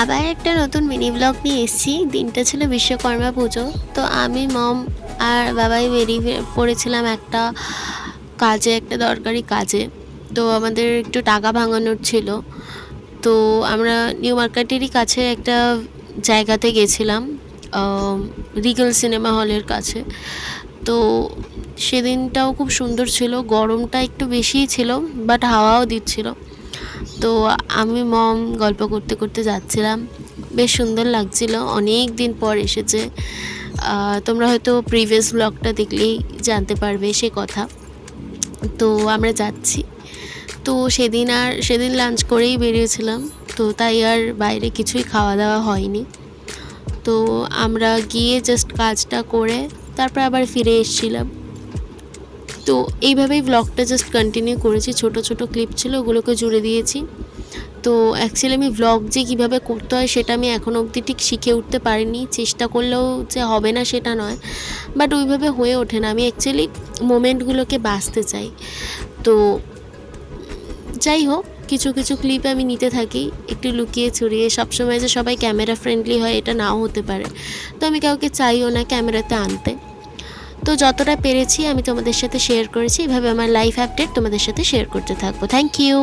আবার একটা নতুন মিনি ব্লগ নিয়ে এসেছি। দিনটা ছিল বিশ্বকর্মা পুজো। তো আমি, মম আর বাবাই বেরিয়ে পড়েছিলাম একটা কাজে, একটা দরকারি কাজে। তো আমাদের একটু টাকা ভাঙানোর ছিল। তো আমরা নিউ মার্কেটেরই কাছে একটা জায়গাতে গেছিলাম রিগেল সিনেমা হলের কাছে। তো সেদিনটাও খুব সুন্দর ছিল। গরমটা একটু বেশিই ছিল বাট হাওয়াও দিচ্ছিল। তো আমি মম গল্প করতে করতে যাচ্ছিলাম। বেশ সুন্দর লাগছিল, অনেক দিন পর এসেছে। তোমরা হয়তো প্রিভিয়াস ব্লগটা দেখলেই জানতে পারবে সে কথা। তো আমরা যাচ্ছি। তো সেদিন আর, সেদিন লাঞ্চ করেই বেরিয়েছিলাম। তো তাই আর বাইরে কিছুই খাওয়া দাওয়া হয়নি। তো আমরা গিয়ে জাস্ট কাজটা করে তারপর আবার ফিরে এসেছিলাম। তো এইভাবেই ব্লগটা জাস্ট কন্টিনিউ করেছি। ছোট ছোট ক্লিপ ছিল, ওগুলোকে জুড়ে দিয়েছি। তো অ্যাকচুয়ালি আমি ব্লগ যে কীভাবে করতে হয় সেটা আমি এখনও অবধি ঠিক শিখে উঠতে পারিনি। চেষ্টা করলেও যে হবে না সেটা নয়। বাট ওইভাবে হয়ে ওঠে না। আমি অ্যাকচুয়ালি মোমেন্টগুলোকে বাঁচতে চাই। তো যাই হোক, কিছু কিছু ক্লিপ আমি নিতে থাকি, একটু লুকিয়ে ছড়িয়ে সবসময় যে সবাই ক্যামেরা ফ্রেন্ডলি হয়, এটা নাও হতে পারে। তো আমি কাউকে চাইও না ক্যামেরাতে আনতে। তো যতটা পেরেছি আমি তোমাদের সাথে শেয়ার করেছি। এভাবে আমার লাইফ আপডেট তোমাদের সাথে শেয়ার করতে থাকব। Thank you